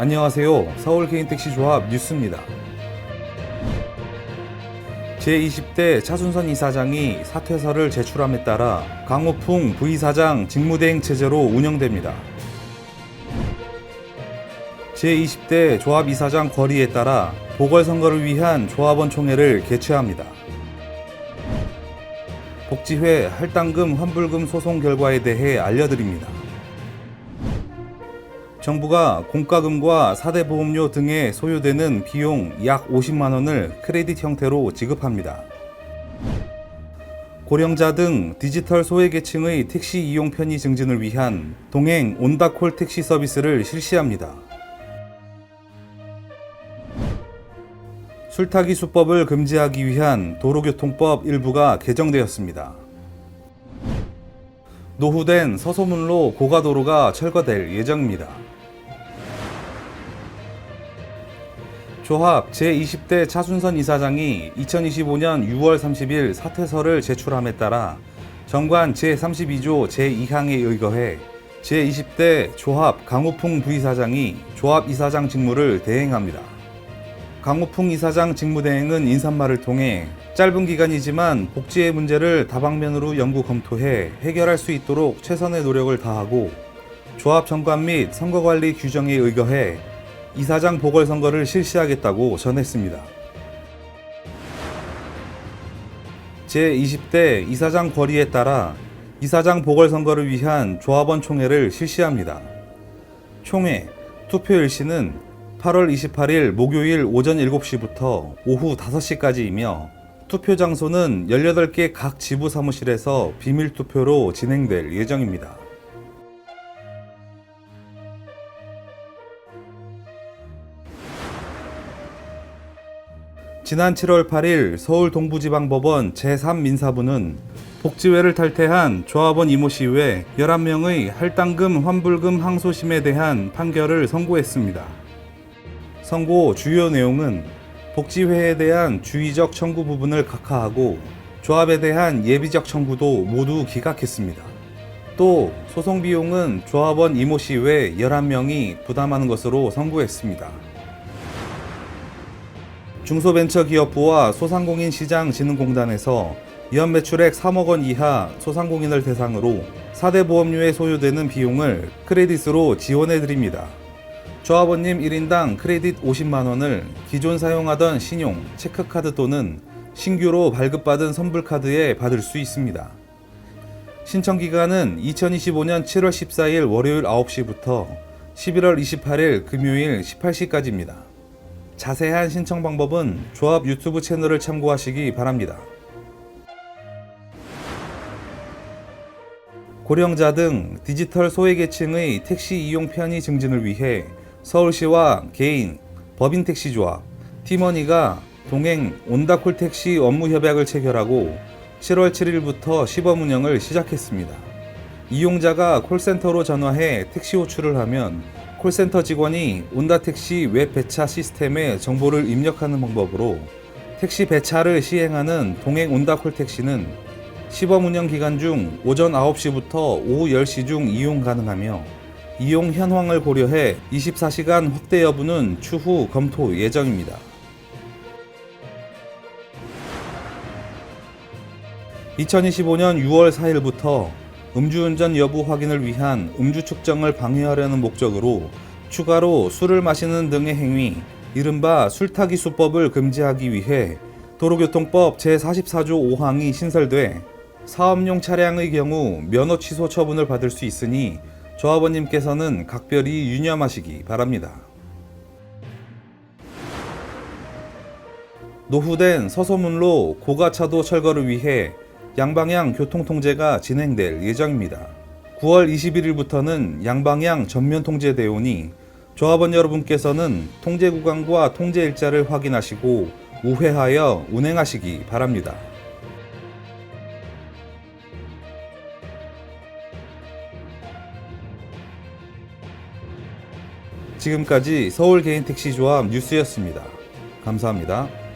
안녕하세요. 서울 개인택시 조합 뉴스입니다. 제20대 차순선 이사장이 사퇴서를 제출함에 따라 강호풍 V사장 직무대행 체제로 운영됩니다. 제20대 조합 이사장 거리에 따라 보궐선거를 위한 조합원 총회를 개최합니다. 복지회 할당금 환불금 소송 결과에 대해 알려드립니다. 정부가 공과금과 사대 보험료 등에 소요되는 비용 약 50만 원을 크레딧 형태로 지급합니다. 고령자 등 디지털 소외계층의 택시 이용 편의 증진을 위한 동행 온다콜 택시 서비스를 실시합니다. 술타기 수법을 금지하기 위한 도로교통법 일부가 개정되었습니다. 노후된 서소문로 고가도로가 철거될 예정입니다. 조합 제20대 차순선 이사장이 2025년 6월 30일 사퇴서를 제출함에 따라 정관 제32조 제2항에 의거해 제20대 조합 강우풍 부이사장이 조합 이사장 직무를 대행합니다. 강우풍 이사장 직무대행은 인사말을 통해 짧은 기간이지만 복지의 문제를 다방면으로 연구 검토해 해결할 수 있도록 최선의 노력을 다하고 조합 정관 및 선거관리 규정에 의거해 이사장 보궐선거를 실시하겠다고 전했습니다. 제20대 이사장 거리에 따라 이사장 보궐선거를 위한 조합원 총회를 실시합니다. 총회 투표 일시는 8월 28일 목요일 오전 7시부터 오후 5시까지이며 투표 장소는 18개 각 지부 사무실에서 비밀 투표로 진행될 예정입니다. 지난 7월 8일 서울 동부지방법원 제3민사부는 복지회를 탈퇴한 조합원 이모 씨 외 11명의 할당금 환불금 항소심에 대한 판결을 선고했습니다. 선고 주요 내용은 복지회에 대한 주의적 청구 부분을 각하하고 조합에 대한 예비적 청구도 모두 기각했습니다. 또 소송 비용은 조합원 이모 씨 외 11명이 부담하는 것으로 선고했습니다. 중소벤처기업부와 소상공인 시장 진흥공단에서 연 매출액 3억 원 이하 소상공인을 대상으로 4대 보험료에 소요되는 비용을 크레딧으로 지원해 드립니다. 조합원님 1인당 크레딧 50만 원을 기존 사용하던 신용, 체크카드 또는 신규로 발급받은 선불카드에 받을 수 있습니다. 신청 기간은 2025년 7월 14일 월요일 9시부터 11월 28일 금요일 18시까지입니다. 자세한 신청 방법은 조합 유튜브 채널을 참고하시기 바랍니다. 고령자 등 디지털 소외계층의 택시 이용 편의 증진을 위해 서울시와 개인, 법인 택시 조합, 티머니가 동행 온다콜 택시 업무 협약을 체결하고 7월 7일부터 시범 운영을 시작했습니다. 이용자가 콜센터로 전화해 택시 호출을 하면 콜센터 직원이 온다택시 웹 배차 시스템에 정보를 입력하는 방법으로 택시 배차를 시행하는 동행 온다콜 택시는 시범 운영 기간 중 오전 9시부터 오후 10시 중 이용 가능하며 이용 현황을 고려해 24시간 확대 여부는 추후 검토 예정입니다. (2025년 6월 4일부터) 음주운전 여부 확인을 위한 음주 측정을 방해하려는 목적으로 추가로 술을 마시는 등의 행위, 이른바 술타기 수법을 금지하기 위해 도로교통법 제44조 5항이 신설돼 사업용 차량의 경우 면허 취소 처분을 받을 수 있으니 조합원님께서는 각별히 유념하시기 바랍니다. 노후된 서소문로 고가차도 철거를 위해 양방향 교통통제가 진행될 예정입니다. 9월 21일부터는 양방향 전면 통제되오니 조합원 여러분께서는 통제 구간과 통제 일자를 확인하시고 우회하여 운행하시기 바랍니다. 지금까지 서울 개인 택시 조합 뉴스였습니다. 감사합니다.